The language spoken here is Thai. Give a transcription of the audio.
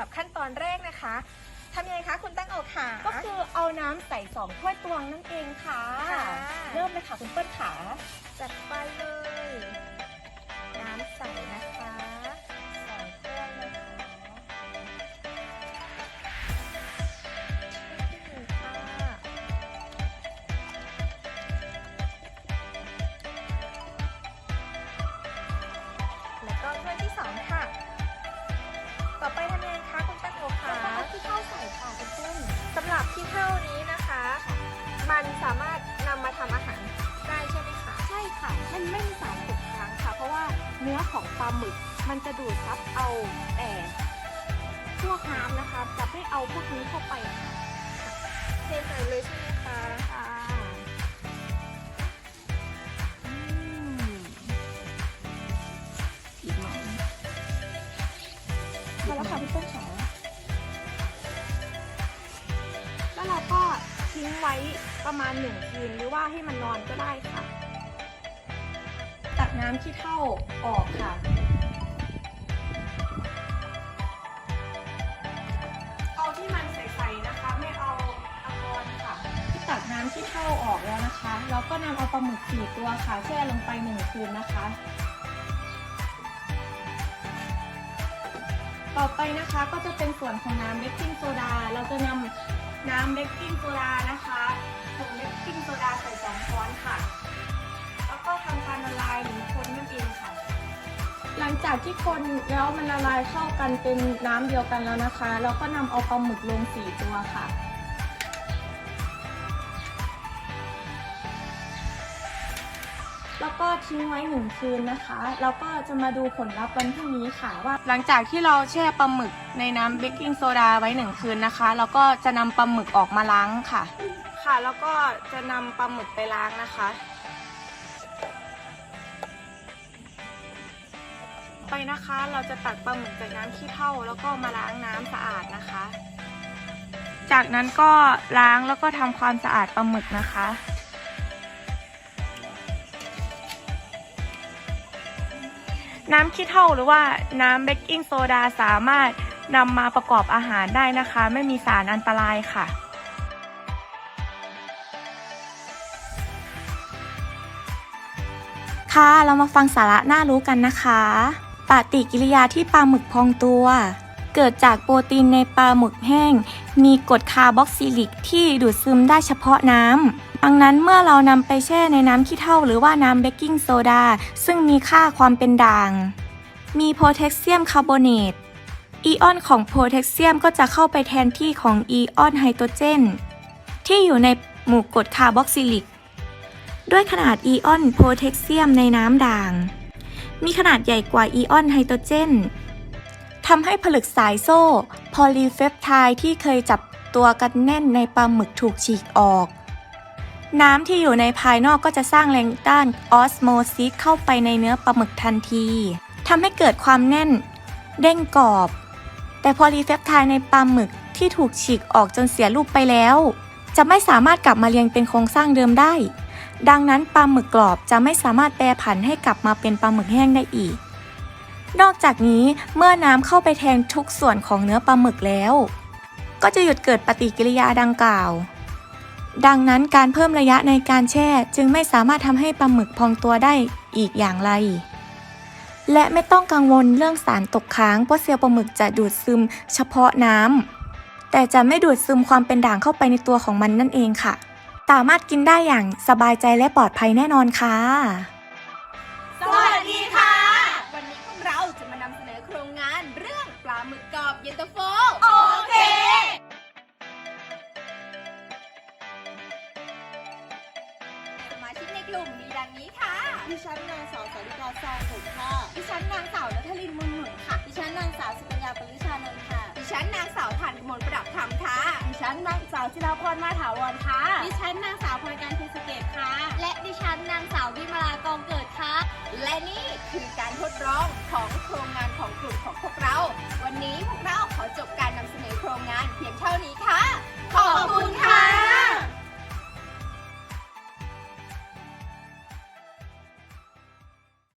แบบขั้นตอนแรกนะคะทำยังไงคะคุณตั้งอกขาก็คือเอาน้ำใส่สองถ้วยตวงนั่นเองค่ะค่ะเริ่มเลยค่ะคุณเปิ้ลขาจัดไปเลย สำหรับที่เท่านี้นะคะ มันสามารถนำมาทำอาหารได้ใช่ไหมคะ ใช่ค่ะ มันไม่มีสารตกค้างค่ะ เพราะว่าเนื้อของปลาหมึกมันจะดูดซับเอาแต่พวกน้ำนะคะ จะไม่เอาพวกนี้เข้าไปค่ะเทใส่เลยใช่ไหมคะค่ะอืมอีกหน่อยพอแล้วค่ะพี่เปิ้ลขา ทิ้งไว้ประมาณหนึ่งคืนหรือว่าให้มันนอนก็ได้ค่ะ ตักน้ำที่เท่าออกค่ะ เอาที่มันใสๆนะคะ ไม่เอาอากรค่ะที่ตักน้ำที่เท่าออกแล้วนะคะเราก็นำเอาปลาหมึกสี่ตัวค่ะแช่ลงไปหนึ่งคืนนะคะต่อไปนะคะก็จะเป็นส่วนของน้ำเบกกิ้งโซดา เราจะนำ น้ำเบกกิ้งโซดานะคะผงเบกกิ้งโซดาใส่สองช้อนค่ะ แล้วก็ทำการละลายหรือคนนั่นเองค่ะ หลังจากที่คนแล้วมันละลายเข้ากันเป็นน้ำเดียวกันแล้วนะคะ เราก็นำเอาปลาหมึกลงสี่ตัวค่ะ แล้วก็ทิ้งไว้หนึ่งคืนนะคะ แล้วก็จะมาดูผลลัพธ์วันพรุ่งนี้ค่ะว่า หลังจากที่เราแช่ปลาหมึกในน้ำเบกกิ้งโซดาไว้หนึ่งคืนนะคะ แล้วก็จะนำปลาหมึกออกมาล้างค่ะ ค่ะ แล้วก็จะนำปลาหมึกไปล้างนะคะ ไปนะคะ เราจะตักปลาหมึกจากน้ำขี้เถ้าแล้วก็มาล้างน้ำสะอาดนะคะ จากนั้นก็ล้างแล้วก็ทำความสะอาดปลาหมึกนะคะ น้ำขี้เถ้าหรือว่าน้ำเบกกิ้งโซดาสามารถนำมาประกอบอาหารได้นะคะ ไม่มีสารอันตรายค่ะ ค่ะเรามาฟังสาระน่ารู้กันนะคะ ปฏิกิริยาที่ปลาหมึกพองตัว เกิดจากโปรตีนในปลาหมึกแห้ง มีกรดคาร์บอกซิลิกที่ดูดซึมได้เฉพาะน้ำดังนั้นเมื่อเรานำไปแช่ในน้ำขี้เถ้าหรือว่าน้ำเบกกิ้งโซดา ซึ่งมีค่าความเป็นด่าง มีโพแทสเซียมคาร์บอเนตอีออนของโพแทสเซียมก็จะเข้าไปแทนที่ของอีออนไฮโดรเจน ที่อยู่ในหมู่กรดคาร์บอกซิลิก ด้วยขนาดอีออนโพแทสเซียมในน้ำด่าง มีขนาดใหญ่กว่าอีออนไฮโดรเจน ทำให้ผลึกสายโซ่ พอลีเฟปไทด์ที่เคยจับตัวกันแน่นในปลาหมึกถูกฉีกออก น้ำที่อยู่ในภายนอกก็จะสร้างแรงต้านออสโมซิสเข้าไปในเนื้อปลาหมึกทันทีทำให้เกิดความแน่น เด้งกรอบ แต่พอลีเฟปไทด์ในปลาหมึกที่ถูกฉีกออกจนเสียรูปไปแล้ว จะไม่สามารถกลับมาเรียงเป็นโครงสร้างเดิมได้ ดังนั้นปลาหมึกกรอบจะไม่สามารถแปรผันให้กลับมาเป็นปลาหมึกแห้งได้อีก นอกจากนี้เมื่อน้ำเข้าไปแทงทุกส่วนของเนื้อปลาหมึกแล้ว ก็จะหยุดเกิดปฏิกิริยาดังกล่าว ดังนั้นการเพิ่มระยะในการแช่จึงไม่สามารถทำให้ปลาหมึกพองตัวได้อีกอย่างไร และไม่ต้องกังวลเรื่องสารตกค้างเพราะเซลล์ปลาหมึกจะดูดซึมเฉพาะน้ำแต่จะไม่ดูดซึมความเป็นด่างเข้าไปในตัวของมันนั่นเองค่ะ สามารถกินได้อย่างสบายใจและปลอดภัยแน่นอนค่ะ กในกลุ่มมีดังนี้ค่ะ ดิฉันนางสาวสาริกาซองผมค่ะดิฉันนางสาวนัทลินมุนหนุนค่ะ ดิฉันนางสาวสุกัญญาปริชานนท์ค่ะ ดิฉันนางสาวทานกมลประดับธรรมค่ะ ดิฉันนางสาวจิราพรมาถาวรค่ะ ดิฉันนางสาวพลอยการพิสเกตค่ะ และดิฉันนางสาววิมาลากองเกิดค่ะ และนี่คือการทดลองของโครงงานของกลุ่มของพวกเรา วันนี้พวกเราขอจบการนำเสนอโครง